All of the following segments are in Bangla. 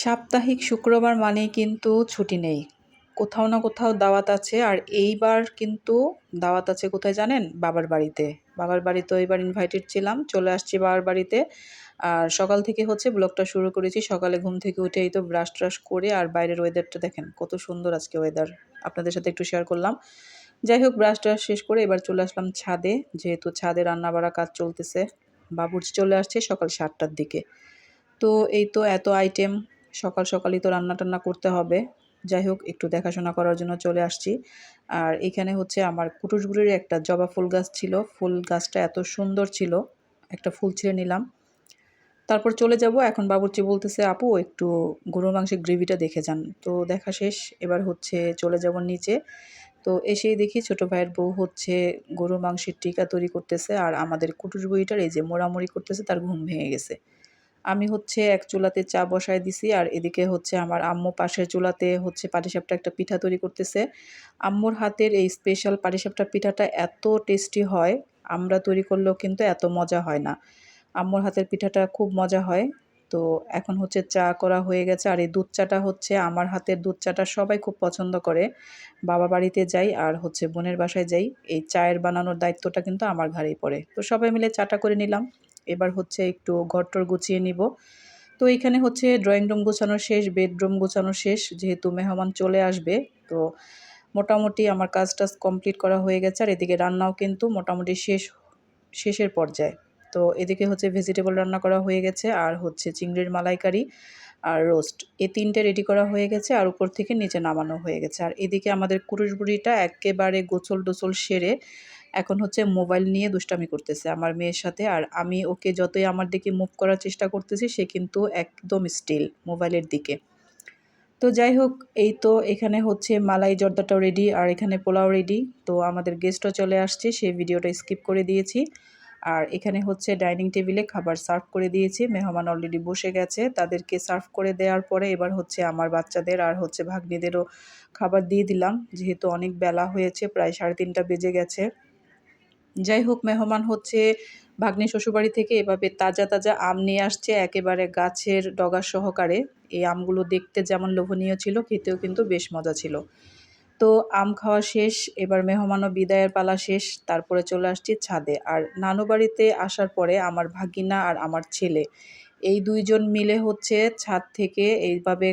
সাপ্তাহিক শুক্রবার মানেই কিন্তু ছুটি নেই। কোথাও না কোথাও দাওয়াত আছে আর এইবার কিন্তু দাওয়াত আছে কোথায় জানেন? বাবার বাড়িতে। বাবার বাড়িতে এবার ইনভাইটেড ছিলাম, চলে আসছি বাবার বাড়িতে। আর সকাল থেকে হচ্ছে ব্লগটা শুরু করেছি। সকালে ঘুম থেকে উঠে এই তো ব্রাশ ট্রাশ করে আর বাইরের ওয়েদারটা দেখেন, কত সুন্দর আজকে ওয়েদার আপনাদের সাথে একটু শেয়ার করলাম। যাই হোক ব্রাশ ট্রাশ শেষ করে এবার চলে আসলাম ছাদে, যেহেতু ছাদে রান্না বাড়া কাজ চলতেছে। বাবুর্চি চলে আসছে সকাল সাতটার দিকে। তো এই তো এত আইটেম সকাল সকালই তো রান্না টান্না করতে হবে। যাই হোক, একটু দেখাশোনা করার জন্য চলে আসছি। আর এখানে হচ্ছে আমার কুটুসগুড়ির একটা জবা ফুল গাছ ছিল। ফুল গাছটা এত সুন্দর ছিল। একটা ফুল ছিঁড়ে নিলাম। তারপর চলে যাব। এখন বাবুর্চি বলতেছে, আপু, একটু গরুর মাংসের গ্রেভিটা দেখে যান। তো দেখা শেষ। এবার হচ্ছে চলে যাব নিচে। তো এসেই দেখি ছোট ভাইয়ের বউ হচ্ছে গরু মাংসের টিকা তৈরি করতেছে। আর আমাদের কুটুস বইটার এই যে মোড়ামুড়ি করতেছে, তার ঘুম ভেঙে গেছে। আমি হচ্ছে এক চুলাতে চা বসায় দিছি আর এদিকে হচ্ছে আমার আম্মু পাশের চুলাতে হচ্ছে পাটিসাপটা একটা পিঠা তৈরি করতেছে। আম্মুর হাতের এই স্পেশাল পাটিসাপটা পিঠাটা এত টেস্টি হয়, আমরা তৈরি করলেও কিন্তু এত মজা হয় না। আম্মুর হাতের পিঠাটা খুব মজা হয়। তো এখন হচ্ছে চা করা হয়ে গেছে আর এই দুধ চাটা হচ্ছে আমার হাতের দুধ চাটা সবাই খুব পছন্দ করে। বাবা বাড়িতে যাই আর হচ্ছে বোনের বাসায় যাই, এই চায়ের বানানোর দায়িত্বটা কিন্তু আমার ঘাড়েই পড়ে। তো সবাই মিলে চাটা করে নিলাম। এবার হচ্ছে একটু ঘরটর গুছিয়ে নিব। তো এইখানে হচ্ছে ড্রয়িং রুম গোছানো শেষ বেডরুম গোছানো শেষ যেহেতু মেহমান চলে আসবে। তো মোটামুটি আমার কাজ টাজ কমপ্লিট করা হয়ে গেছে আর এদিকে রান্নাও কিন্তু মোটামুটি শেষ, শেষের পর্যায়ে। তো এদিকে হচ্ছে ভেজিটেবল রান্না করা হয়ে গেছে আর হচ্ছে চিংড়ির মালাইকারি আর রোস্ট এই তিনটে রেডি করা হয়ে গেছে আর উপর থেকে নিচে নামানো হয়ে গেছে। আর এদিকে আমাদের কুরুশ বুড়িটা একেবারে গোছল ডোছল সেরে এখন হচ্ছে মোবাইল নিয়ে দুষ্টামি করতেছে আমার মেয়ের সাথে। আর আমি ওকে যতই আমার দিকে মুভ করার চেষ্টা করতেছি, সে কিন্তু একদম স্টিল মোবাইলের দিকে। তো যাই হোক, এই তো এখানে হচ্ছে মালাই জর্দাটাও রেডি আর এখানে পোলাও রেডি তো আমাদের গেস্টও চলে আসছে সেই ভিডিওটা স্কিপ করে দিয়েছি। আর এখানে হচ্ছে ডাইনিং টেবিলে খাবার সার্ভ করে দিয়েছি। মেহমান অলরেডি বসে গেছে, তাদেরকে সার্ভ করে দেওয়ার পরে এবার হচ্ছে আমার বাচ্চাদের আর হচ্ছে ভাগ্নিদেরও খাবার দিয়ে দিলাম। যেহেতু অনেক বেলা হয়েছে, প্রায় সাড়ে তিনটা বেজে গেছে। যাই হোক মেহমান হচ্ছে ভাগ্নে শ্বশুরবাড়ি থেকে এভাবে তাজা তাজা আম নিয়ে আসছে একেবারে গাছের ডগা সহকারে। এই আমগুলো দেখতে যেমন লোভনীয় ছিল, খেতেও কিন্তু বেশ মজা ছিল। তো আম খাওয়া শেষ, এবার মেহমানও বিদায়ের পালা শেষ, তারপরে চলে আসছি ছাদে। আর নানু বাড়িতে আসার পরে আমার ভাগিনা আর আমার ছেলে, এই দুইজন মিলে হচ্ছে ছাদ থেকে এইভাবে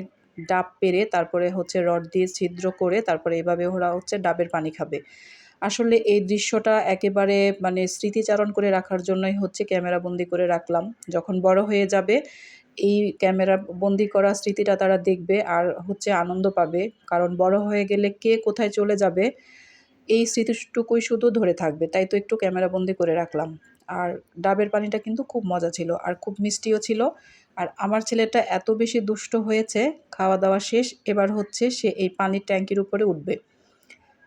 ডাব পেরে, তারপরে হচ্ছে রড দিয়ে ছিদ্র করে, তারপরে এভাবে ওরা হচ্ছে ডাবের পানি খাবে। আসলে এই দৃশ্যটা একেবারে মানে স্মৃতিচারণ করে রাখার জন্যই হচ্ছে ক্যামেরা বন্দি করে রাখলাম। যখন বড় হয়ে যাবে, এই ক্যামেরা বন্দি করা স্মৃতিটা তারা দেখবে আর হচ্ছে আনন্দ পাবে। কারণ বড় হয়ে গেলে কে কোথায় চলে যাবে, এই স্মৃতিটুকুই শুধু ধরে থাকবে। তাই তো একটু ক্যামেরা বন্দি করে রাখলাম। আর ডাবের পানিটা কিন্তু খুব মজা ছিল আর খুব মিষ্টিও ছিল। আর আমার ছেলেটা এত বেশি দুষ্ট হয়েছে, খাওয়া দাওয়া শেষ, এবার হচ্ছে সে এই পানির ট্যাঙ্কির উপরে উঠবে।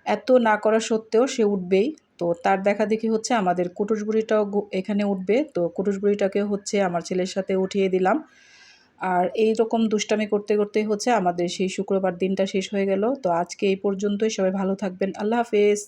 এত না করা সত্ত্বেও সে উঠবেই। তো তার দেখা দেখি হচ্ছে আমাদের কুটুসবুড়িটাও এখানে উঠবে। তো কুটুসবুড়িটাকে হচ্ছে আমার ছেলের সাথে উঠিয়ে দিলাম। আর এই রকম দুষ্টামি করতে করতে হচ্ছে আমাদের সেই শুক্রবার দিনটা শেষ হয়ে গেল। তো আজকে এই পর্যন্তই। সবাই ভালো থাকবেন। আল্লাহ হাফেজ।